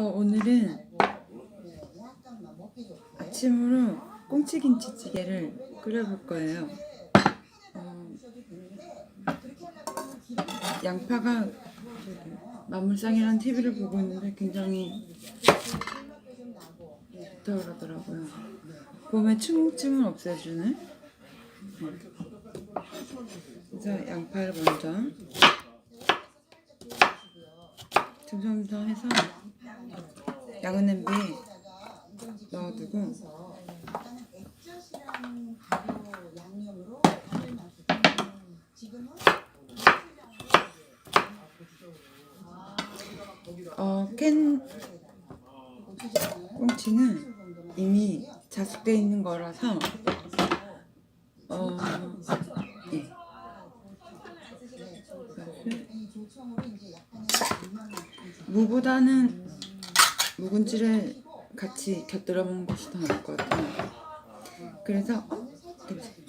어, 오늘은 아침으로 꽁치김치찌개를 끓여볼 거예요. 어, 양파가 저기 만물상이라는 TV를 보고 있는데 굉장히 좋더라고요. 봄에 충충을 없애주는. 네. 그래서 양파를 먼저 듬성듬성해서 양은 냄비에 넣어두고 어, 캔 꽁치는 이미 자숙돼 있는 거라서 무보다는 묵은지를 같이 곁들여 먹는 것이 더 나을 것 같아요. 그래서 어? 냄새.